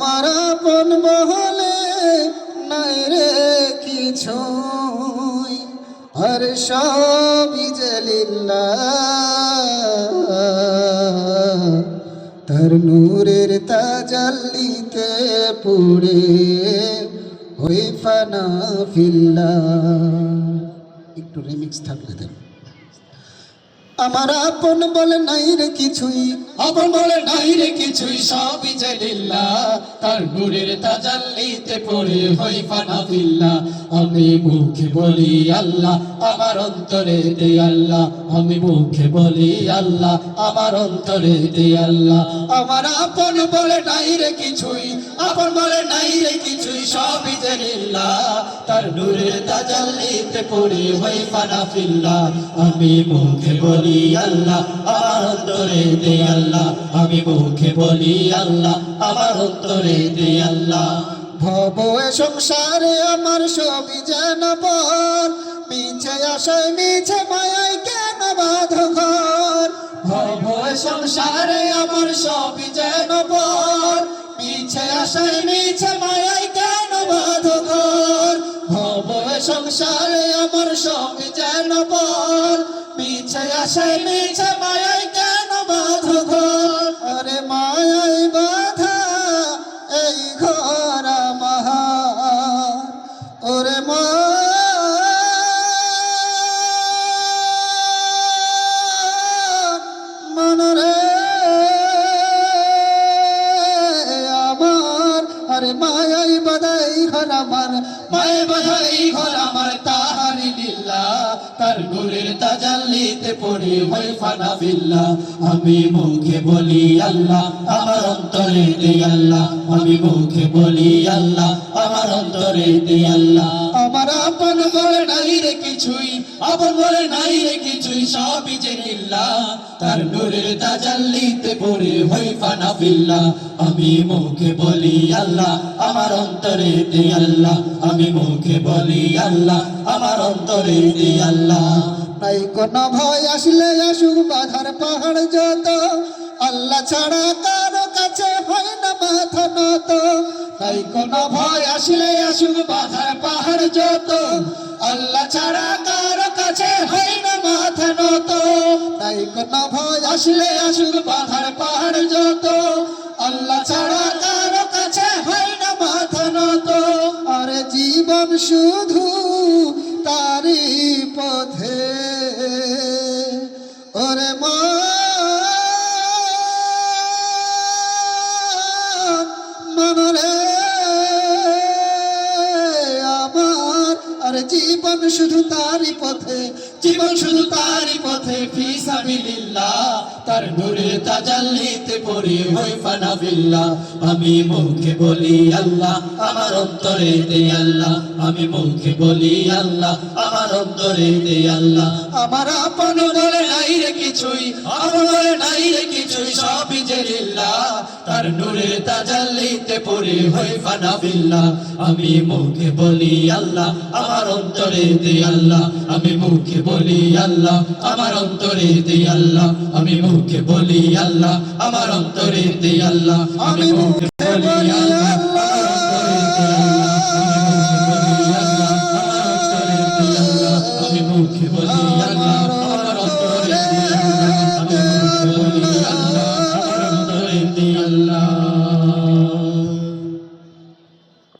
আমার আপন বহলে নাই রে কিছু আর সবই জলিল্লা তার নূরের তাজাল্লিতে পুড়ে ওই ফানা ফিল্লা। একটু রেমিক্স থাকলে দেন। আমার আপন বলে নাই রে কিছুই, আপন বলে নাই রে কিছুই, সবই জানিল্লা। তার নূরের তাজাল্লিতে পড়ে হই ফানা ফিল্লা আমি মুখে বলি আল্লাহ, আমার অন্তরে দে আল্লাহ। আমি মুখে বলি আল্লাহ, আমার অন্তরে দে আল্লাহ। আমার আপন বলে নাই রে কিছুই, আপন বলে নাই রে কিছুই, সবই জানিল্লা। তার নূরের তাজাল্লিতে পড়ে হই ফানা ফিল্লা আমি মুখে বলি আল্লাহ, আমার অন্তরে দে আল্লাহ। আমি মুখে বলি আল্লাহ, আমার অন্তরে দে আল্লাহ। ভব সংসারে আমার সবই যেন বল মিছে আশায়, মিছে মায়ায় কেন বাধ ঘর ভব সংসারে আমার সবই যেন বল মিছে আশায়, মিছে মায়াই কেন বাধ ঘর ভব সংসারে আশায় মিছে মায়াই কেন বাধ ঘর মায়ায় বাধা এই ঘর আমার। ওরে মা। মনরে আমার। আরে মায়াই বাধা এই ঘর আমার। মায়ে বাধাই ঘর আমার। তার তাজাল্লিতে পড়ি ফানা বিল্লা আমি মুখে বলি আল্লাহ, আমার অন্তরে দে আল্লাহ। আমি মুখে বলি আল্লাহ, আমার অন্তরে দে আল্লাহ। আমার আপন বলে নাই রে কিছুই, আপন বলে নাই রে কিছুই, সবই যে তার নূরের তাজাল্লিতে হই বিল্লা আমি মুখে বলি আল্লাহ, আমার অন্তরে দে আল্লাহ, আমি মুখে বলি আল্লাহ, আমার অন্তরে দে আল্লাহ। নাই কোন ভয় আসলে আসুক বাধার পাহাড় যত, আল্লাহ ছাড়া কারও কাছে হয় না মাথা নত। তাই কোন ভয় আসলে আসুক বাধার পাহাড় যত, আল্লাহ ছাড়া কারও কাছে হয় না কোন ভয় আসলে আসুক বাধার পাহাড় যত। আল্লাহ ছাড়া কারও কাছে হয় না মাথা নত। আর জীবন শুধু তারি পথে। ওরে মা মনরে আমার আর জীবন শুধু তারি পথে। জীবন শুধু তারই পথে ফিসাবিলিল্লাহ তার নূরের তাজাল্লিতে পড়ে হই ফানা বিল্লাহ আমি মুখে বলি আল্লাহ, আমার অন্তরে দে আল্লাহ। আমি মুখে বলি আল্লাহ, আমার অন্তরে দে আল্লাহ। আমার আপন বলে নাই রে কিছুই বলে নাই রে কিছুই, সবই যে তার নূরের তাজাল্লিতে পড়ে হই ফানা বিল্লাহ আমি মুখে বলি আল্লাহ, আমার অন্তরে দে আল্লাহ। আমি মুখে বলি আল্লাহ, আমার অন্তরে দে আল্লাহ। আমি মুখে বলি আল্লাহ, আমার অন্তরে দে আল্লাহ। আমি মুখে বলি আল্লাহ।